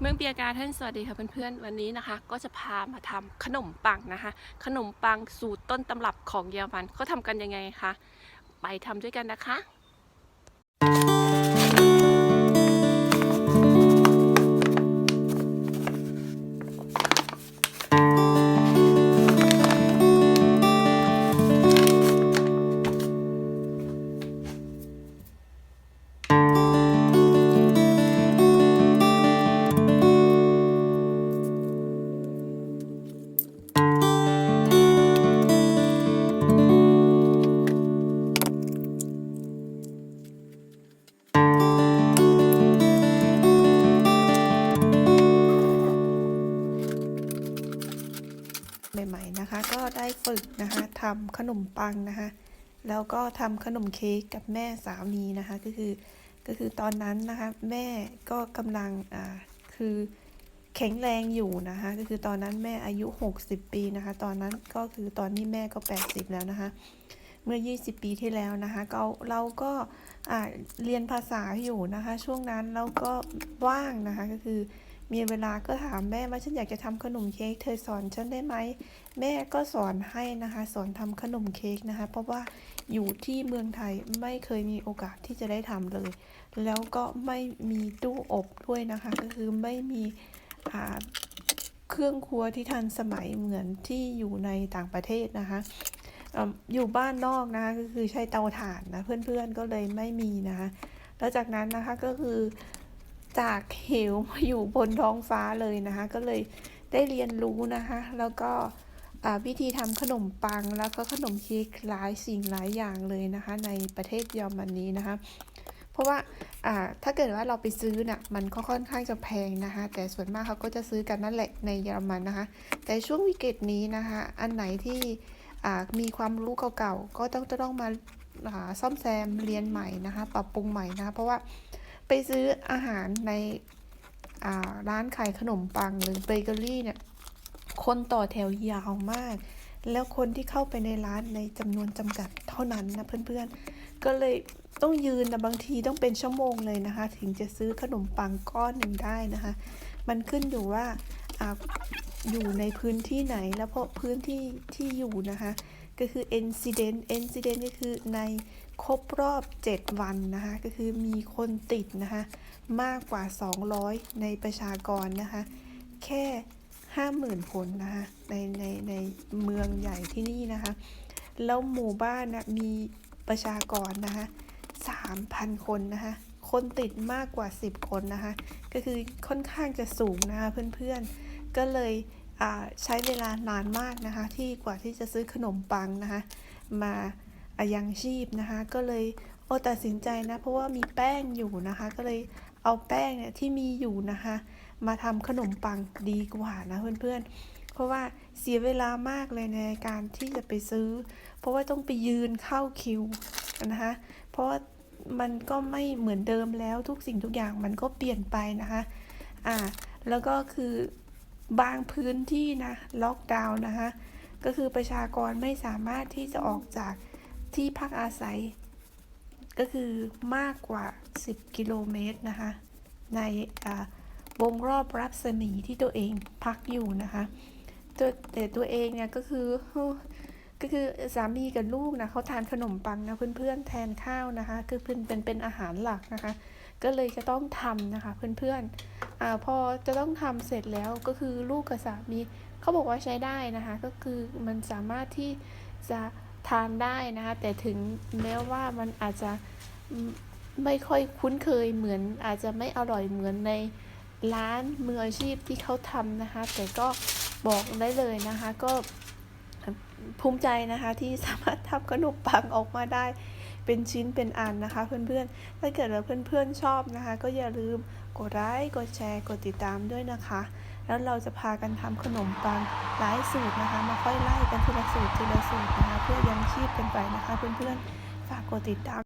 เมืองเปียการท่านสวัสดีค่ะเพื่อนๆ วันนี้นะคะ ก็จะพามาทำขนมปังนะคะ ขนมปังสูตรต้นตำรับของเยอรมันเขาทำกันยังไงคะ ไปทำด้วยกันนะคะ ทำขนมปังนะคะ แล้วก็ทำขนมเค้กกับแม่สามีนะคะ ก็คือก็คือตอนนั้นนะคะแม่ก็กำลังอ่าคือแข็งแรงอยู่นะคะก็คือตอนนั้นแม่อายุ 60 ปีนะคะ ตอนนั้นก็คือตอนนี้แม่ก็ 80 แล้วนะคะ เมื่อ 20 ปีที่แล้วนะคะก็เราก็อ่าเรียนภาษาอยู่นะคะ ช่วงนั้นเราก็ว่างนะคะก็คือ มีเวลาก็ถามแม่ว่าฉันอยากจะทำขนมเค้กเธอสอนฉันได้ไหม แม่ก็สอนให้นะคะ สอนทำขนมเค้กนะคะ เพราะว่าอยู่ที่เมืองไทยไม่เคยมีโอกาสที่จะได้ทำเลย แล้วก็ไม่มีตู้อบด้วยนะคะ ก็คือไม่มีเครื่องครัวที่ทันสมัยเหมือนที่อยู่ในต่างประเทศนะคะเอ่ออยู่บ้านนอกนะคะก็คือใช้เตาถ่านนะเพื่อนๆก็เลยไม่มีนะคะแล้วจากนั้นนะคะก็คือ จากเหวมาอยู่บนท้องฟ้าเลยนะคะ ก็เลยได้เรียนรู้นะคะ แล้วก็วิธีทำขนมปังแล้วก็ขนมเค้กหลายสิ่งหลายอย่างเลยนะคะ ในประเทศเยอรมนีนะคะ เพราะว่าถ้าเกิดว่าเราไปซื้อน่ะมันก็ค่อนข้างจะแพงนะคะ แต่ส่วนมากเขาก็จะซื้อกันนั่นแหละในเยอรมันนะคะ แต่ช่วงวิกฤตนี้นะคะ อันไหนที่มีความรู้เก่าๆ ก็ต้องจะต้องมาอ่าซ่อมแซมเรียนใหม่นะคะ ปรับปรุงใหม่นะคะ เพราะว่า ไปซื้ออาหารในร้านขายขนมปังหรือเบเกอรี่เนี่ย คนต่อแถวยาวมาก แล้วคนที่เข้าไปในร้านในจำนวนจำกัดเท่านั้นนะเพื่อนๆ ก็เลยต้องยืนนะบางทีต้องเป็นชั่วโมงเลยนะคะ ถึงจะซื้อขนมปังก้อนหนึ่งได้นะคะ มันขึ้นอยู่ว่าออยู่ในพื้นที่ไหนแล้วเพราะพื้นที่ที่อยู่นะคะ ก็คือ incident incident ก็คือในครบรอบ 7 วันนะคะ ก็คือมีคนติดนะคะ มากกว่า 200 ในประชากรนะคะ แค่ 50,000 คนนะคะ ในในในเมืองใหญ่ที่นี่นะคะ แล้วหมู่บ้านนะมีประชากรนะคะ 3,000 คนนะคะ คนติดมากกว่า 10 คนนะคะ ก็คือค่อนข้างจะสูงนะคะเพื่อนๆ ก็เลย ใช้เวลานานมากนะคะ ที่กว่าที่จะซื้อขนมปังนะคะ มาอายังชีพนะคะ ก็เลยโอตัดสินใจนะเพราะว่ามีแป้งอยู่นะคะ ก็เลยเอาแป้งเนี่ยที่มีอยู่นะคะ มาทำขนมปังดีกว่านะเพื่อนๆ เพราะว่าเสียเวลามากเลยในการที่จะไปซื้อ เพราะว่าต้องไปยืนเข้าคิวนะคะ เพราะว่ามันก็ไม่เหมือนเดิมแล้วทุกสิ่งทุกอย่างมันก็เปลี่ยนไปนะคะ อ่า แล้วก็คือ บางพื้นที่นะล็อกดาวน์นะคะก็คือประชากรไม่สามารถที่จะออกจากที่พักอาศัย ก็คือมากกว่า 10 กิโลเมตรนะคะในวงรอบรัศมีที่ตัวเองพักอยู่นะคะตัวแต่ตัวเองเนี่ยก็คือก็คือสามีกับลูกนะเขาทานขนมปังนะเพื่อนๆแทนข้าวนะคะ คือเป็นเป็นเป็นอาหารหลักนะคะ ก็เลยจะต้องทำนะคะเพื่อนๆอ่าพอจะต้องทำเสร็จแล้วก็คือลูกกับสามีเขาบอกว่าใช้ได้นะคะ ก็คือมันสามารถที่จะทานได้นะคะ แต่ถึงแม้ว่ามันอาจจะไม่ค่อยคุ้นเคยเหมือนอาจจะไม่อร่อยเหมือนในร้านมืออาชีพที่เขาทำนะคะ แต่ก็บอกได้เลยนะคะ ก็ภูมิใจนะคะที่สามารถทำขนมปังออกมาได้ เป็นชิ้นเป็นอันนะคะ เพื่อนๆ ถ้าเกิดว่าเพื่อนๆชอบนะคะ ก็อย่าลืมกดไลค์กดแชร์กดติดตามด้วยนะคะ แล้วเราจะพากันทำขนมปังหลายสูตรนะคะ มาค่อยไล่กันทีละสูตรทีละสูตรนะคะ เพื่อยังชีพกันไปนะคะ เพื่อนๆฝากกดติดตาม